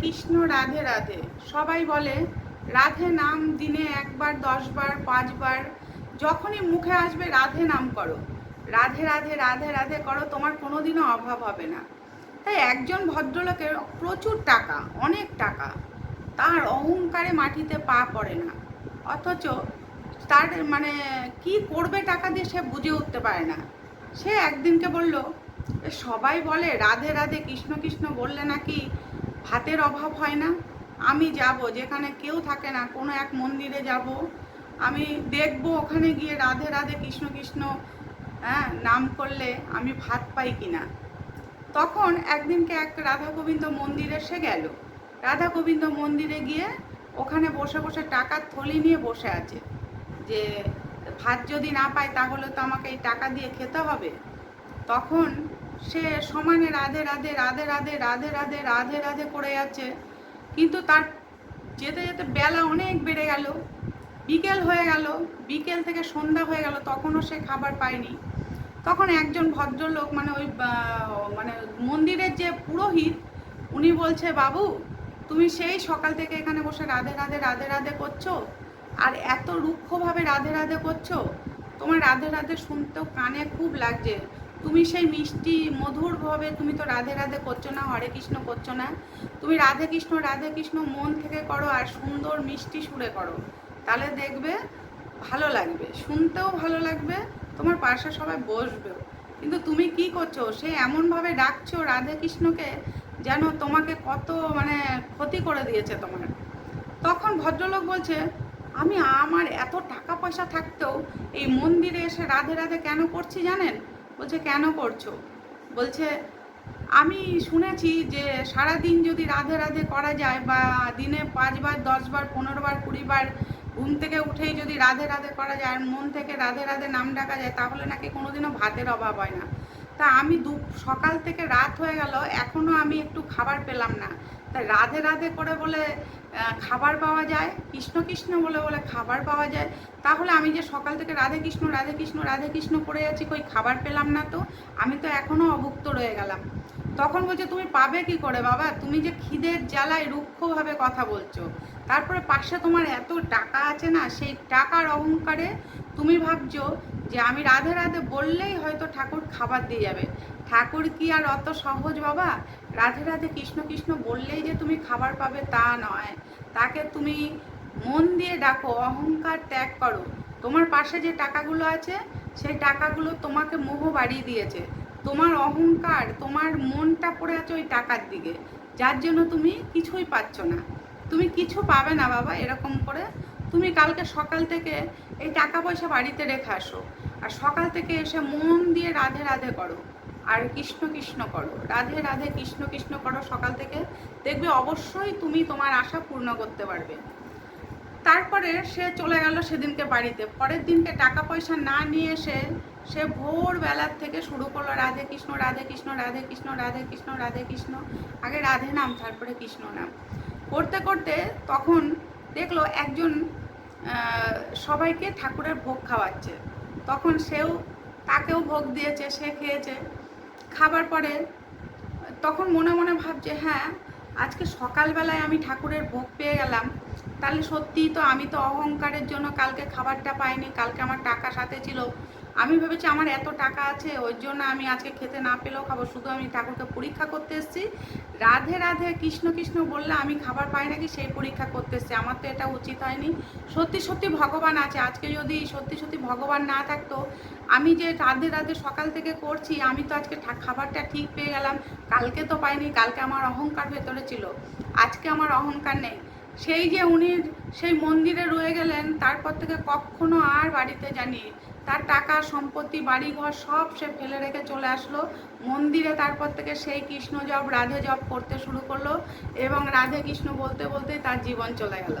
কৃষ্ণ রাধে রাধে। সবাই বলে, রাধে নাম দিনে একবার, দশবার, পাঁচবার। যখনই মুখে আসবে, রাধে নাম করো। রাধে রাধে রাধে রাধে করো, তোমার কোনোদিনও অভাব হবে না। তাই একজন ভদ্রলোকের প্রচুর টাকা, অনেক টাকা। তার অহংকারে মাটিতে পা পড়ে না। অথচ তার মানে কি করবে টাকা দিয়ে সে বুঝে উঠতে পারে না। সে একদিনকে বলল, "এ সবাই বলে, রাধে রাধে, কৃষ্ণ কৃষ্ণ বললে নাকি ভাতের অভাব হয় না। আমি যাব, যেখানে কেউ থাকে না, কোনো এক মন্দিরে যাব। আমি দেখব ওখানে গিয়ে রাধে রাধে কৃষ্ণ কৃষ্ণ হ্যাঁ নাম করলে আমি ভাত পাই কিনা। তখন একদিনকে এক রাধা গোবিন্দ মন্দিরে সে গেল। রাধা গোবিন্দ মন্দিরে গিয়ে ওখানে বসে বসে টাকার থলি নিয়ে বসে আছে। যে ভাত যদি না পায় তাহলে তো আমাকে এই টাকা দিয়ে খেতে হবে। তখন সে সমানে রাধে রাধে রাধে রাধে রাধে রাধে রাধে রাধে করে যাচ্ছে। কিন্তু তার যেতে যেতে বেলা অনেক বেড়ে গেল, বিকেল হয়ে গেল, বিকেল থেকে সন্ধ্যা হয়ে গেল, তখনও সে খাবার পায়নি। তখন একজন ভদ্রলোক মানে ওই মানে মন্দিরের যে পুরোহিত, উনি বলছে, বাবু, তুমি সেই সকাল থেকে এখানে বসে রাধে রাধে রাধে রাধে করছ? আর এত রুক্ষভাবে রাধে রাধে করছ? তোমার রাধে রাধে শুনতেও কানে খুব লাগছে। তুমি সেই মিষ্টি মধুরভাবে তুমি তো রাধে রাধে করছ না, হরে কৃষ্ণ করছ না। তুমি রাধে কৃষ্ণ রাধে কৃষ্ণ মন থেকে করো আর সুন্দর মিষ্টি সুরে করো। তাহলে দেখবে ভালো লাগবে, শুনতেও ভালো লাগবে, তোমার পাশে সবাই বসবেও। কিন্তু তুমি কি করছ? সে এমনভাবে ডাকছো রাধে কৃষ্ণকে যেন তোমাকে কত মানে ক্ষতি করে দিয়েছে তোমার। তখন ভদ্রলোক বলছে, আমি আমার এত টাকা পয়সা থাকতেও এই মন্দিরে এসে রাধে রাধে কেন করছি জানেন? বলছে, কেন করছ? বলছে, আমি শুনেছি যে সারা দিন যদি রাধে রাধে করা যায় বা দিনে পাঁচবার, দশবার পনেরো বার কুড়ি বার ঘুম থেকে উঠেই যদি রাধে রাধে করা যায় আর মন থেকে রাধে রাধে নাম ডাকা যায়, তাহলে নাকি কোনোদিনও ভাতের অভাব হয় না। তা আমি দু, সকাল থেকে রাত হয়ে গেল এখনও আমি একটু খাবার পেলাম না। তাই রাধে রাধে করে বলে খাবার পাওয়া যায়, কৃষ্ণ কৃষ্ণ বলে বলে খাবার পাওয়া যায়। তাহলে আমি যে সকাল থেকে রাধে কৃষ্ণ রাধে কৃষ্ণ রাধে কৃষ্ণ করে যাচ্ছি কই খাবার পেলাম না তো? আমি তো এখনও অভুক্ত রয়ে গেলাম। তখন বলছে, তুমি পাবে কি করে বাবা? তুমি যে খিদের জ্বালায় রুক্ষভাবে কথা বলছো। তারপরে পাশে তোমার এত টাকা আছে না, সেই টাকার অহংকারে তুমি ভাবছ যে আমি রাধে রাধে বললেই হয়তো ঠাকুর খাবার দিয়ে যাবে। ঠাকুর কি আর অত সহজ বাবা? রাধে রাধে কৃষ্ণ কৃষ্ণ বললেই যে তুমি খাবার পাবে তা নয়। তাকে তুমি মন দিয়ে ডাকো, অহংকার ত্যাগ করো। তোমার পাশে যে টাকাগুলো আছে, সেই টাকাগুলো তোমাকে মোহ বাড়িয়ে দিয়েছে। তোমার অহংকার, তোমার মনটা পড়ে আছে ওই টাকার দিকে। যার জন্য তুমি কিছুই পাচ্ছ না। তুমি কিছু পাবে না বাবা এরকম করে। তুমি কালকে সকাল থেকে এই টাকা পয়সা বাড়িতে রেখে আসো। আর সকাল থেকে এসে মন দিয়ে রাধে রাধে করো। আর কৃষ্ণ কৃষ্ণ করো। রাধে রাধে কৃষ্ণ কৃষ্ণ করো সকাল থেকে। দেখবে অবশ্যই তুমি তোমার আশা পূর্ণ করতে পারবে। তারপরে সে চলে গেল সেদিনকে বাড়িতে। পরের দিনকে টাকা পয়সা না নিয়ে এসে সে ভোরবেলার থেকে শুরু করল রাধে কৃষ্ণ রাধে কৃষ্ণ রাধে কৃষ্ণ রাধে কৃষ্ণ রাধে কৃষ্ণ। আগে রাধে নাম, তারপরে কৃষ্ণ নাম। করতে করতে তখন দেখল একজন সবাইকে ঠাকুরের ভোগ খাওয়াচ্ছে। তখন সেও তাকেও ভোগ দিয়েছে, সে খেয়েছে। খাবার পরে, তখন মনে মনে ভাব যে হ্যাঁ আজকে সকালবেলায় আমি ঠাকুরের ভোগ পেয়ে গেলাম। তাহলে সত্যিই তো আমি তো অহংকারের জন্য কালকে খাবারটা পাইনি, কালকে আমার টাকা সাথে ছিল। আমি ভেবেছি আমার এত টাকা আছে, ওই জন্য আমি আজকে খেতে না পেলেও খাব। শুধু আমি ঠাকুরকে পরীক্ষা করতে এসেছি। রাধে রাধে, কৃষ্ণ কৃষ্ণ বললে আমি খাবার পাই নাকি সেই পরীক্ষা করতে এসেছি। আমার তো এটা উচিত হয়নি। সত্যি সত্যি ভগবান আছে। আজকে যদি সত্যি সত্যি ভগবান না থাকতো, আমি যে রাধে রাধে সকাল থেকে করছি, আমি তো আজকে খাবারটা ঠিক পেয়ে গেলাম। কালকে তো পাইনি, কালকে আমার অহংকার ভেতরে ছিল। আজকে আমার অহংকার নেই। সেই যে উনি সেই মন্দিরে রয়ে গেলেন, তারপর থেকে কখনো আর বাড়িতে জানি তার টাকা, সম্পত্তি, বাড়িঘর সব সে ফেলে রেখে চলে আসলো। মন্দিরে তারপর থেকে সেই কৃষ্ণ জপ, রাধে জপ করতে শুরু করল এবং রাধে কৃষ্ণ বলতে বলতে তার জীবন চলে গেল।